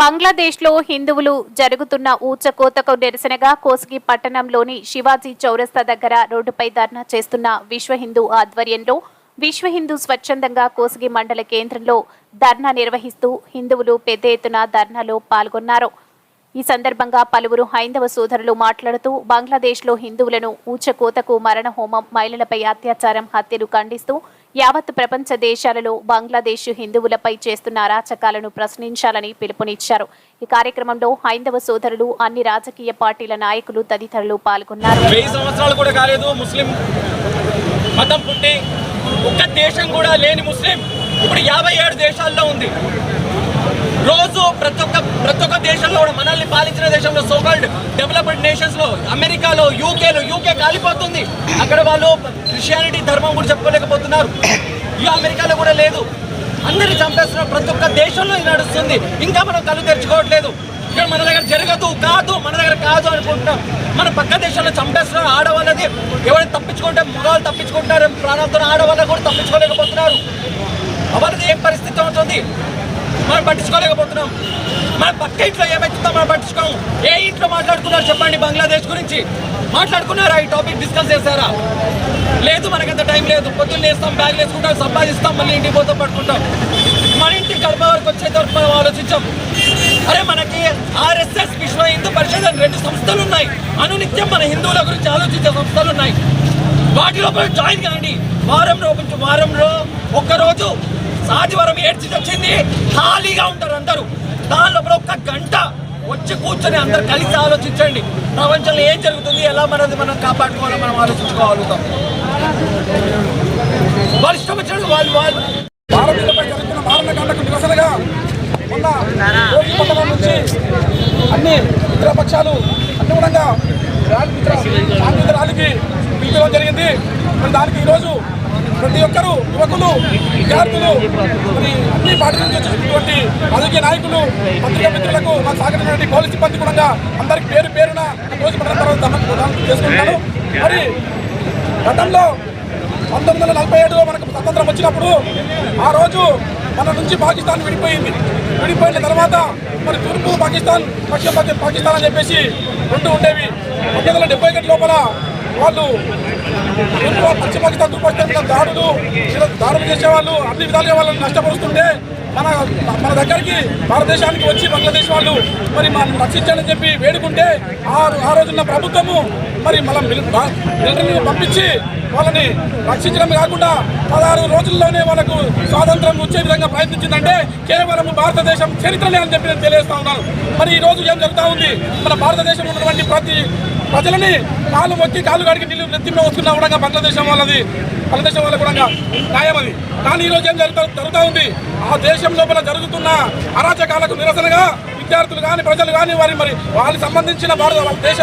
బంగ్లాదేశ్లో హిందువులు జరుగుతున్న ఊచకోతకు నిరసనగా కోసిగి పట్టణంలోని శివాజీ చౌరస్తా దగ్గర రోడ్డుపై ధర్నా చేస్తున్న విశ్వ హిందూ ఆధ్వర్యంలో విశ్వ హిందూ స్వచ్ఛందంగా కోసిగి మండల కేంద్రంలో ధర్నా నిర్వహిస్తూ హిందువులు పెద్ద ఎత్తున ధర్నాలో పాల్గొన్నారు. ఈ సందర్భంగా పలువురు హైందవ సోదరులు మాట్లాడుతూ బంగ్లాదేశ్లో హిందువులను ఊచకోతకు మరణ హోమం మహిళలపై అత్యాచారం హత్యలు ఖండిస్తూ యావత్ ప్రపంచ దేశాలలో బంగ్లాదేశ్ హిందువులపై చేస్తున్న అరాచకాలను ప్రశ్నించాలని పిలుపునిచ్చారు. ఈ కార్యక్రమంలో హైందవ సోదరులు అన్ని రాజకీయ పార్టీల నాయకులు తదితరులు పాల్గొన్నారు. వెయ్యి సంవత్సరాలు కూడా కాలేదు ముస్లిం మతం పుట్టి ఒక్క దేశం కూడా లేని ముస్లిం ఇప్పుడు యాభై ఏడు దేశాల్లో ఉంది. రోజు ప్రతి ఒక్క ప్రతి ఒక్క దేశంలో కూడా మనల్ని పాలించిన దేశంలో సోకాల్డ్ డెవలప్డ్ నేషన్స్లో అమెరికాలో యూకేలో యూకే కాలిపోతుంది. అక్కడ వాళ్ళు క్రిస్టియానిటీ ధర్మం కూడా చెప్పుకోలేకపోతున్నారు. ఈ అమెరికాలో కూడా లేదు. అందరిని చంపేస్తున్న ప్రతి ఒక్క దేశంలో ఇది నడుస్తుంది. ఇంకా మనం కళ్ళు తెరుచుకోవట్లేదు. ఇక్కడ మన దగ్గర జరగదు కాదు మన దగ్గర కాదు అనుకుంటున్నాం. మన పక్క దేశంలో చంపేస్తున్న ఆడవాళ్ళది ఎవరైనా తప్పించుకుంటే మగవాళ్ళు తప్పించుకుంటారు ప్రాణాలతో ఆడవాళ్ళు కూడా తప్పించుకోలేకపోతున్నారు. అవన్నీ ఏం పరిస్థితి అవుతుంది మనం పట్టించుకోలేకపోతున్నాం. మన పక్క ఇంట్లో ఏమైతుందో మనం పట్టించుకోము ఏ ఇంట్లో మాట్లాడుతున్నారు చెప్పండి బంగ్లాదేశ్ గురించి. మాట్లాడుకున్నారా ఈ టాపిక్ డిస్కస్ చేశారా? లేదు మనకంత టైం లేదు. పొద్దున్న వేస్తాం బ్యాగ్ వేసుకుంటాం సంపాదిస్తాం మళ్ళీ ఇంటికి పోతాం పట్టుకుంటాం మన ఇంటి గడప వరకు వచ్చేంత వరకు మనం ఆలోచించాం. అరే మనకి ఆర్ఎస్ఎస్ విశ్వ హిందూ పరిషత్ అని రెండు సంస్థలు ఉన్నాయి. అనునిత్యం మన హిందువుల గురించి ఆలోచించే సంస్థలు ఉన్నాయి. వాటిలో జాయిన్ కాండి. వారంలో కొంచెం వారంలో ఒక్కరోజు సాధివరం ఏడ్చి వచ్చింది ఖాళీగా ఉంటారు అందరూ. దాని లోపల ఒక్క గంట వచ్చి కూర్చొని అందరు కలిసి ఆలోచించండి. ప్రపంచంలో ఏం జరుగుతుంది? ఎలా మనది మనం కాపాడుకోవాలో మనం ఆలోచించుకోగలుగుతాం. వాళ్ళు ఇష్టం వచ్చినట్టు వాళ్ళు వాళ్ళు భారతీయులపై జరుగుతున్న మారణకాండకు నిరసనగా మొన్న పట్టణం నుంచి అన్ని మిత్రపక్షాలు అనుగుణంగా ర్యాలీ ఇతర ర్యాలీకి పిలిపించడం జరిగింది. మరి దానికి ఈరోజు ప్రతి ఒక్కరూ యువకులు విద్యార్థులు మరి అన్ని పార్టీల నుంచి వచ్చినటువంటి రాజకీయ నాయకులు పత్రికా మిత్రులకు మాకు సహకరించినటువంటి పోలీస్ సిబ్బంది కూడా అందరికి పేరు పేరున రోజు పట్టడం తర్వాత మరి గతంలో పంతొమ్మిది వందల నలభై ఏడులో మనకు స్వతంత్రం వచ్చినప్పుడు ఆ రోజు మన నుంచి పాకిస్తాన్ విడిపోయింది. విడిపోయిన తర్వాత మరి తూర్పు పాకిస్తాన్ పశ్చిమ పాకిస్తాన్ అని చెప్పేసి రెండు ఉండేవి. పంతొమ్మిది వందల లోపల వాళ్ళు తూర్పు పశ్చిమ తగ్గుపడితే తూర్పు పాకిస్తాన్ దాడులు దాడులు చేసేవాళ్ళు అన్ని విధాలుగా వాళ్ళని నష్టపరుస్తుంటే మన మన దగ్గరికి భారతదేశానికి వచ్చి బంగ్లాదేశ్ వాళ్ళు మరి మనం రక్షించాలని చెప్పి వేడుకుంటే ఆ ఆ రోజున్న ప్రభుత్వము మరి మనం మిలిటరీని పంపించి వాళ్ళని రక్షించడం కాకుండా పదహారు రోజుల్లోనే వాళ్ళకు స్వాతంత్రం వచ్చే విధంగా ప్రయత్నించిందంటే కేవలం భారతదేశం చరిత్రనే అని చెప్పి నేను తెలియజేస్తా ఉన్నాను. మరి ఈ రోజు ఏం జరుగుతూ ఉంది? మన భారతదేశం ఉన్నటువంటి ప్రతి ప్రజలని కాలు మొక్కి కాలు కడిగి నీళ్ళు నెత్తిలో వస్తున్నా కూడా బంగ్లాదేశం వాళ్ళది. బంగ్లాదేశం వాళ్ళ కూడా న్యాయం అది. కానీ ఈ ఏం జరుగుతా జరుగుతూ ఉంది? ఆ దేశం లోపల జరుగుతున్న అరాచకాలకు నిరసనగా విద్యార్థులు కానీ ప్రజలు కానీ వారి మరి వాళ్ళకి సంబంధించిన భారత వాళ్ళ దేశ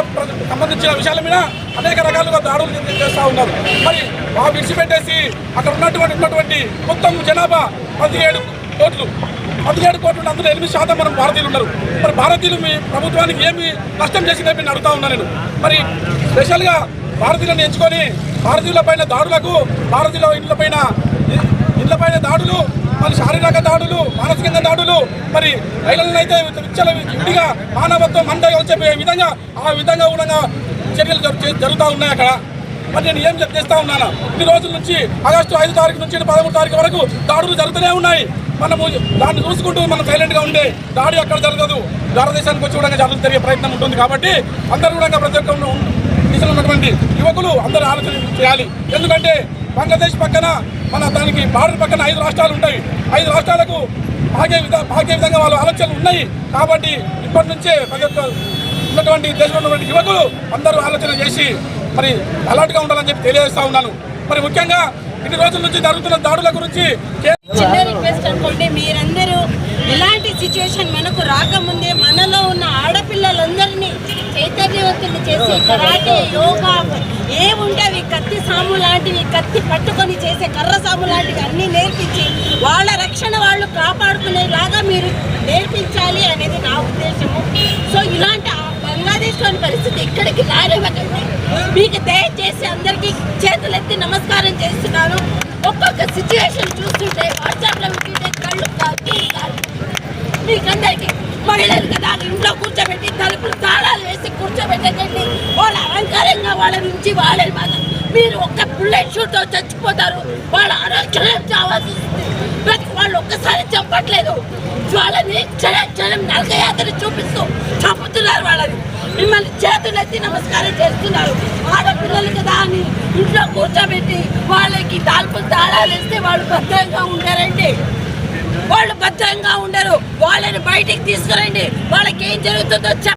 సంబంధించిన విషయాల మీద అనేక రకాలుగా దాడులు చేస్తూ ఉన్నారు. మరి ఆ విడిచిపెట్టేసి అక్కడ ఉన్నటువంటి ఉన్నటువంటి మొత్తం జనాభా పదిహేడు కోట్లు పదిహేడు కోట్లు అందులో ఎనిమిది శాతం మనం భారతీయులు ఉన్నారు మరి భారతీయులు మీ ప్రభుత్వానికి ఏమి నష్టం చేసిందని నేను అడుగుతా ఉన్నాను నేను. మరి స్పెషల్గా భారతీయులను ఎంచుకొని భారతీయుల పైన దాడులకు భారతీయుల ఇండ్ల పైన ఇళ్ళ పైన దాడులు మరి శారీరక దాడులు మానసికంగా దాడులు మరి మహిళలను అయితే విచ్చల విడిగా మానవత్వం మందగా చెప్పే విధంగా ఆ విధంగా కూడా చర్యలు జరుగుతూ ఉన్నాయి అక్కడ. మరి నేను ఏం చేస్తా ఉన్నాను ఇన్ని రోజుల నుంచి ఆగస్టు ఐదు తారీఖు నుంచి పదమూడు తారీఖు వరకు దాడులు జరుగుతూనే ఉన్నాయి. మనము దాన్ని చూసుకుంటూ మనం సైలెంట్గా ఉండే దాడి అక్కడ జరగదు. భారతదేశానికి వచ్చి కూడా జరుగుతూ జరిగే ప్రయత్నం ఉంటుంది కాబట్టి అందరూ కూడా ప్రతి ఒక్క దిశలో ఉన్నటువంటి యువకులు అందరూ ఆలోచన చేయాలి. ఎందుకంటే బంగ్లాదేశ్ పక్కన మన దానికి బార్డర్ పక్కన ఐదు రాష్ట్రాలు ఉంటాయి. ఐదు రాష్ట్రాలకు భాగ్య విధ భాగ్య విధంగా వాళ్ళ ఆలోచనలు ఉన్నాయి. కాబట్టి ఇప్పటి నుంచే ప్రతి ఒక్క ఉన్నటువంటి దేశంలో ఉన్నటువంటి యువకులు అందరూ ఆలోచన చేసి మరి అలర్ట్గా ఉండాలని చెప్పి తెలియజేస్తూ ఉన్నాను. మరి ముఖ్యంగా ఇన్ని రోజుల నుంచి జరుగుతున్న దాడుల గురించి చిన్న రిక్వెస్ట్ అనుకోండి మీరందరూ ఇలాంటి సిచ్యువేషన్ మనకు రాకముందే మనలో ఉన్న ఆడపిల్లలందరినీ చైతన్యవంతులు చేసి కరాటే యోగా ఏముంటే అవి కత్తి సాము లాంటివి కత్తి పట్టుకొని చేసే కర్ర సాము లాంటివి అన్నీ నేర్పించి వాళ్ళ రక్షణ వాళ్ళు కాపాడుకునేలాగా మీరు నేర్పించాలి అనేది నా ఉద్దేశము. సో ఇలాంటి బంగ్లాదేశ్ బంగ్లాదేశ్లోని పరిస్థితి ఇక్కడికి రానివ్వకండి. మీకు దయచేసి అందరికీ చేతులెత్తి నమస్కారం చేస్తున్నాను. ఒక్కొక్క సిచ్యువేషన్ చూస్తుంటే వాట్సాప్లో వింటుంటే కళ్ళు కాదు. మీకందరికీ మహిళలు కదా ఇంట్లో కూర్చోబెట్టి తలుపులు తాళాలు వేసి కూర్చోబెట్టండి వాళ్ళ అలంకారంగా వాళ్ళ నుంచి వాళ్ళని మాత్రం మీరు ఒక్క బుల్లెట్ షూట్తో చచ్చిపోతారు. వాళ్ళ ఆరోగ్యం చావాల్సి ప్రతి వాళ్ళు ఒక్కసారి చంపట్లేదు వాళ్ళని క్షణం క్షణం నరకయాత్ర చూపిస్తూ చంపుతున్నారు వాళ్ళని. మిమ్మల్ని చేతులెత్తి నమస్కారం చేస్తున్నారు. ఆడపిల్లలు ఇంట్లో కూర్చోబెట్టి వాళ్ళకి తాల్పులు తాళాలు వేస్తే వాళ్ళు భద్రంగా ఉండారండి. వాళ్ళు భద్రంగా ఉండరు. వాళ్ళని బయటికి తీసుకురండి. వాళ్ళకి ఏం జరుగుతుందో